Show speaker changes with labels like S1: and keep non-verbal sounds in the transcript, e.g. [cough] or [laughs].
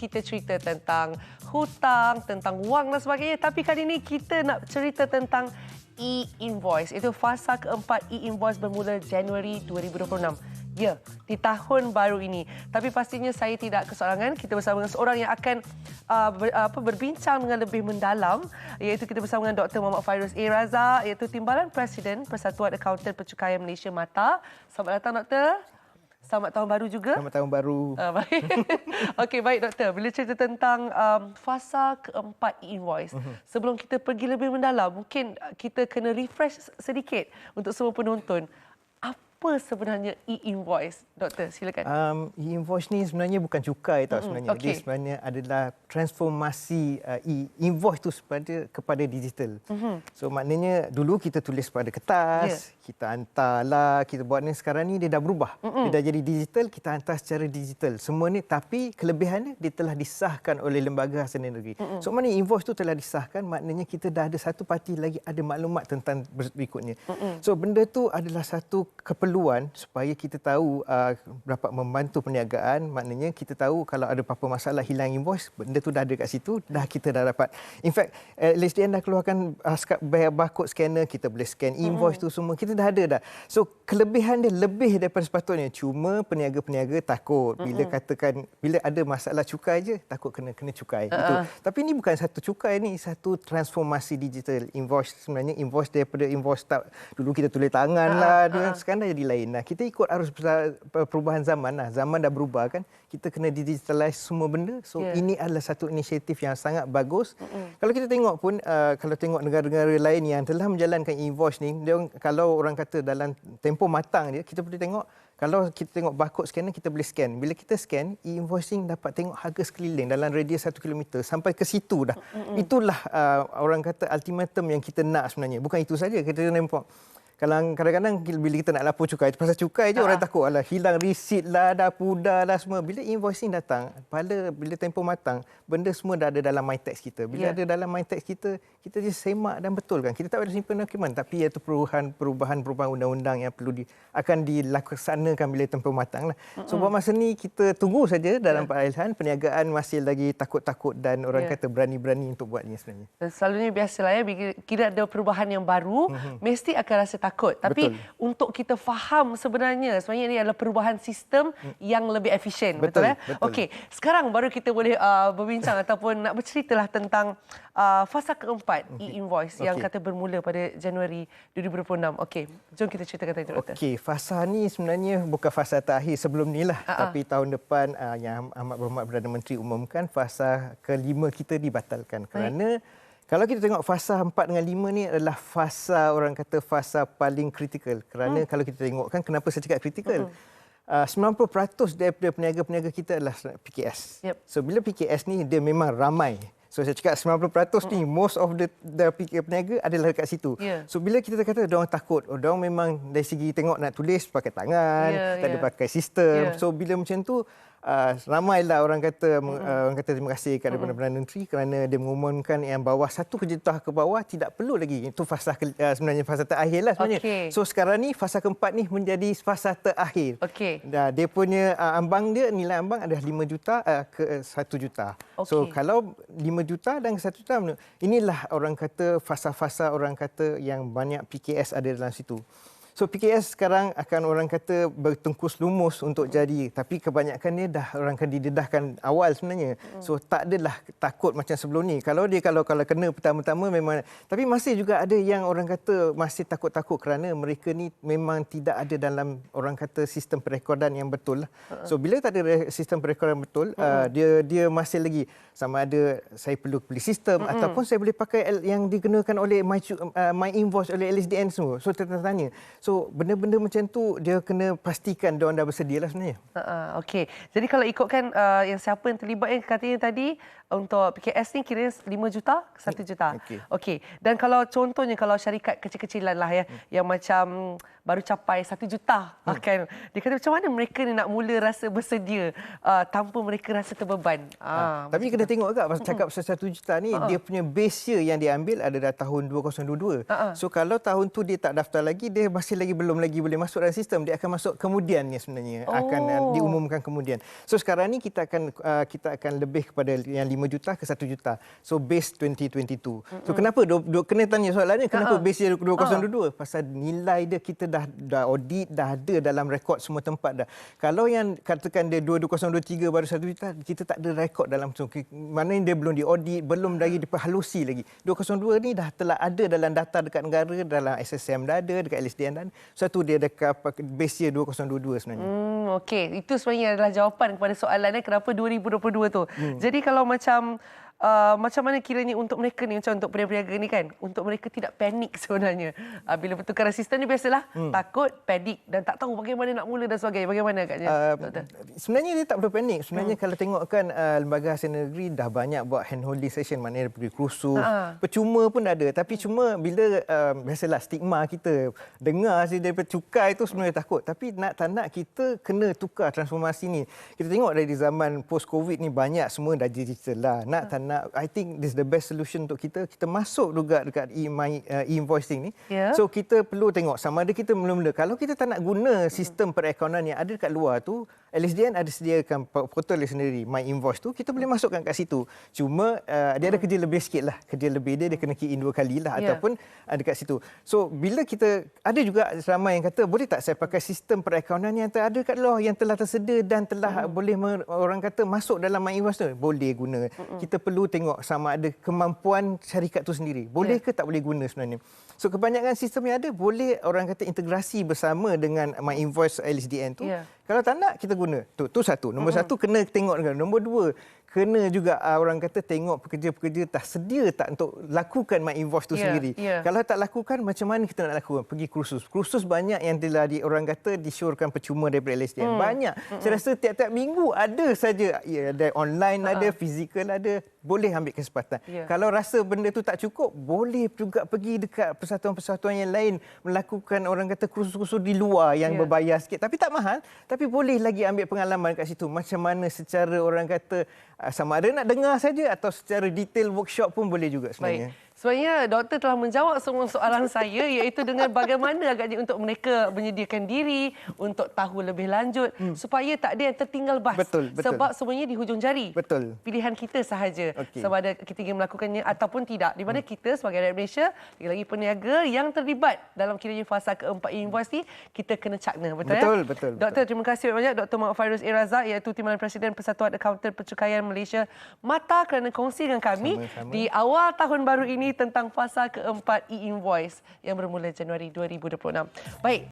S1: kita cerita tentang hutang, tentang wang dan sebagainya. Tapi kali ini kita nak cerita tentang e-invoice. Itu fasa keempat e-invoice bermula Januari 2026. Ya, di tahun baru ini. Tapi pastinya saya tidak kesorangan. Kita bersama dengan seorang yang akan uh, ber, apa, berbincang dengan lebih mendalam. Iaitu kita bersama dengan Dr. Muhammad Fairuz A. Raza. Iaitu Timbalan Presiden Persatuan Akaunten Pencukaian Malaysia MATA. Selamat datang, Doktor. Selamat tahun baru juga.
S2: Selamat tahun baru.
S1: Uh, baik. [laughs] Okey, baik doktor. Bila cerita tentang um, fasa keempat e-invoice, uh-huh. sebelum kita pergi lebih mendalam, mungkin kita kena refresh sedikit untuk semua penonton apa sebenarnya e-invoice, doktor? Silakan.
S2: Um, e-invoice ni sebenarnya bukan cukai tau sebenarnya. Okay. Dia sebenarnya adalah transformasi uh, e-invoice tu kepada kepada digital. Uh-huh. So maknanya dulu kita tulis pada kertas, yeah. kita hantarlah, kita buat ni sekarang ni dia dah berubah. Uh-huh. Dia dah jadi digital, kita hantar secara digital. Semua ni tapi kelebihannya dia telah disahkan oleh lembaga hasil negeri. Uh-huh. So maknanya invoice tu telah disahkan, maknanya kita dah ada satu parti lagi ada maklumat tentang berikutnya. Uh-huh. So benda tu adalah satu keperluan keperluan supaya kita tahu uh, dapat membantu perniagaan maknanya kita tahu kalau ada apa-apa masalah hilang invoice benda tu dah ada kat situ dah kita dah dapat in fact uh, LSDN dah keluarkan uh, barcode scanner kita boleh scan invoice mm-hmm. tu semua kita dah ada dah so kelebihan dia lebih daripada sepatutnya cuma peniaga-peniaga takut bila mm-hmm. katakan bila ada masalah cukai je takut kena kena cukai uh-huh. itu tapi ini bukan satu cukai ni satu transformasi digital invoice sebenarnya invoice daripada invoice tak dulu kita tulis tangan uh-huh. lah uh-huh. sekarang dah jadi lain. Nah, kita ikut arus perubahan zaman lah. Zaman dah berubah kan. Kita kena digitalize semua benda. So yeah. ini adalah satu inisiatif yang sangat bagus. Mm-hmm. Kalau kita tengok pun uh, kalau tengok negara-negara lain yang telah menjalankan invoice ni, dia kalau orang kata dalam tempoh matang dia, kita boleh tengok kalau kita tengok barcode scanner kita boleh scan. Bila kita scan, e-invoicing dapat tengok harga sekeliling dalam radius 1 km sampai ke situ dah. Mm-hmm. Itulah uh, orang kata ultimatum yang kita nak sebenarnya. Bukan itu saja kita nampak kadang-kadang bila kita nak lapor cukai, pasal cukai je ha. orang takut alah hilang resit lah, dah pudar lah semua. Bila invoicing datang, pada bila tempoh matang, benda semua dah ada dalam MyTax kita. Bila yeah. ada dalam MyTax kita, kita je semak dan betul kan. Kita tak ada simpan dokumen tapi iaitu perubahan perubahan perubahan undang-undang yang perlu di, akan dilaksanakan bila tempoh matang lah. Mm-hmm. So buat masa ni kita tunggu saja dalam yeah. Pak perniagaan masih lagi takut-takut dan orang yeah. kata berani-berani untuk buatnya sebenarnya.
S1: Selalunya biasalah ya bila ada perubahan yang baru, mm-hmm. mesti akan rasa takut takut tapi betul. untuk kita faham sebenarnya sebenarnya ini adalah perubahan sistem yang lebih efisien betul, betul ya okey sekarang baru kita boleh uh, berbincang [laughs] ataupun nak berceritalah tentang uh, fasa keempat okay. e-invoice okay. yang kata bermula pada Januari 2026 okey jom kita ceritakan tadi doktor
S2: okey fasa ni sebenarnya bukan fasa terakhir sebelum ni lah uh-huh. tapi tahun depan uh, yang Ahmad Berhormat Perdana Menteri umumkan fasa kelima kita dibatalkan kerana Baik. Kalau kita tengok fasa 4 dengan 5 ni adalah fasa orang kata fasa paling kritikal. Kerana hmm. kalau kita tengok kan kenapa saya cakap kritikal? Hmm. Uh, 90% daripada peniaga-peniaga kita adalah PKS. Yep. So bila PKS ni dia memang ramai. So saya cakap 90% mm. ni most of the the peniaga adalah dekat situ. Yeah. So bila kita kata dia orang takut, oh dia memang dari segi tengok nak tulis pakai tangan, yeah, tak yeah. ada pakai sistem. Yeah. So bila macam tu uh, ramailah orang kata mm-hmm. uh, orang kata terima kasih kepada mm-hmm. Perdana Menteri kerana dia mengumumkan yang bawah satu kejutah ke bawah tidak perlu lagi itu fasa ke, uh, sebenarnya fasa terakhir lah sebenarnya. Okay. So sekarang ni fasa keempat ni menjadi fasa terakhir. Okay. Uh, dia punya uh, ambang dia nilai ambang adalah 5 juta uh, ke 1 juta. Okay. So kalau 5 juta dan 1 juta inilah orang kata fasa-fasa orang kata yang banyak PKS ada dalam situ. So PKS sekarang akan orang kata bertungkus lumus untuk jadi tapi kebanyakan dia dah orang akan didedahkan awal sebenarnya. Hmm. So tak adalah takut macam sebelum ni. Kalau dia kalau kalau kena pertama-tama memang tapi masih juga ada yang orang kata masih takut-takut kerana mereka ni memang tidak ada dalam orang kata sistem perekodan yang betul. Lah. Hmm. So bila tak ada sistem perekodan betul uh, hmm. uh, dia dia masih lagi sama ada saya perlu beli sistem hmm. ataupun saya boleh pakai yang digunakan oleh my, uh, my invoice oleh LSDN semua. So tanya-tanya. So So benda-benda macam tu dia kena pastikan dia orang dah bersedia lah sebenarnya.
S1: Uh, Okey. Jadi kalau ikutkan uh, yang siapa yang terlibat yang katanya tadi untuk PKS ni kira 5 juta, 1 juta. Okey. Okey. Dan kalau contohnya kalau syarikat kecil-kecilan lah ya hmm. yang macam baru capai 1 juta hmm. akan dia kata macam mana mereka ni nak mula rasa bersedia uh, tanpa mereka rasa terbeban.
S2: Uh, tapi kena tengok juga pasal cakap pasal 1 juta ni uh-uh. dia punya base year yang diambil adalah tahun 2022. Uh-uh. So kalau tahun tu dia tak daftar lagi dia masih lagi belum lagi boleh masuk dalam sistem dia akan masuk kemudiannya sebenarnya oh. akan uh, diumumkan kemudian so sekarang ni kita akan uh, kita akan lebih kepada yang 5 juta ke 1 juta so base 2022 mm-hmm. so kenapa do, do, kena tanya soalan ni kenapa uh-huh. base dia 2022 uh-huh. pasal nilai dia kita dah dah audit dah ada dalam rekod semua tempat dah kalau yang katakan dia 2023 baru 1 juta kita tak ada rekod dalam so, mana dia belum diaudit belum lagi diperhalusi lagi 202 ni dah telah ada dalam data dekat negara dalam SSM dah ada dekat LSDN dan satu dia dekat base year 2022 sebenarnya.
S1: Hmm okey itu sebenarnya adalah jawapan kepada soalannya kenapa 2022 tu. Hmm. Jadi kalau macam uh, macam mana kiranya untuk mereka ni macam untuk peniaga ni kan untuk mereka tidak panik [laughs] sebenarnya. Uh, bila pertukaran sistem ni biasalah hmm. takut panik dan tak tahu bagaimana nak mula dan sebagainya. Bagaimana agaknya? Uh,
S2: sebenarnya dia tak perlu panik sebenarnya hmm. kalau tengok kan uh, lembaga hasil negeri dah banyak buat hand holding session maknanya dia pergi kursus. Uh-huh. percuma pun ada. Tapi cuma bila uh, biasalah stigma kita dengar hasil daripada cukai itu sebenarnya takut. Tapi nak tak nak kita kena tukar transformasi ni. Kita tengok dari zaman post covid ni banyak semua dah digital lah. Nak uh-huh. Nak I think this the best solution untuk kita kita masuk juga dekat e-my uh, e-invoicing ni. Yeah. So kita perlu tengok sama ada kita mula-mula kalau kita tak nak guna sistem perekonomian yang ada dekat luar tu LSDN ada sediakan portal sendiri My Invoice tu kita boleh masukkan kat situ. Cuma uh, dia ada kerja lebih sikit lah. Kerja lebih dia dia kena key in dua kali lah yeah. ataupun uh, dekat situ. So bila kita ada juga ramai yang kata boleh tak saya pakai sistem perekonomian yang ada dekat luar yang telah tersedia dan telah mm. boleh orang kata masuk dalam My Invoice tu. Boleh guna. Mm-mm. Kita perlu tengok sama ada kemampuan syarikat tu sendiri. Boleh yeah. ke tak boleh guna sebenarnya. So kebanyakan sistem yang ada boleh orang kata integrasi bersama dengan My Invoice LSDN tu. Yeah. Kalau tak nak kita guna. Tu tu satu. Nombor uh-huh. satu kena tengok dengan. Nombor dua kena juga uh, orang kata tengok pekerja-pekerja tak sedia tak untuk lakukan my invoice tu yeah, sendiri. Yeah. Kalau tak lakukan macam mana kita nak lakukan? Pergi kursus. Kursus banyak yang telah di orang kata disyorkan percuma daripada LSDN. Hmm. Banyak. Hmm. Saya rasa tiap-tiap minggu ada saja ya, ada online uh-huh. ada, fizikal ada, boleh ambil kesempatan. Yeah. Kalau rasa benda tu tak cukup, boleh juga pergi dekat persatuan-persatuan yang lain melakukan orang kata kursus-kursus di luar yang yeah. berbayar sikit tapi tak mahal, tapi boleh lagi ambil pengalaman kat situ macam mana secara orang kata Ah, sama ada nak dengar saja atau secara detail workshop pun boleh juga sebenarnya.
S1: Baik. Sebenarnya doktor telah menjawab semua soalan saya iaitu dengan bagaimana agaknya untuk mereka menyediakan diri untuk tahu lebih lanjut hmm. supaya tak ada yang tertinggal bas.
S2: Betul, betul.
S1: Sebab semuanya di hujung jari.
S2: Betul.
S1: Pilihan kita sahaja okay. sama ada kita ingin melakukannya ataupun tidak. Di mana hmm. kita sebagai rakyat Malaysia, lagi-lagi peniaga yang terlibat dalam kiranya fasa keempat invoice ni, kita kena cakna. Betul,
S2: betul ya? Betul, betul.
S1: Doktor, terima kasih banyak Dr. Muhammad Fairuz Iraza iaitu Timbalan Presiden Persatuan Akauntan Percukaian Malaysia Mata kerana kongsi dengan kami Sama-sama. di awal tahun baru ini tentang fasa keempat e-invoice yang bermula Januari 2026. Baik.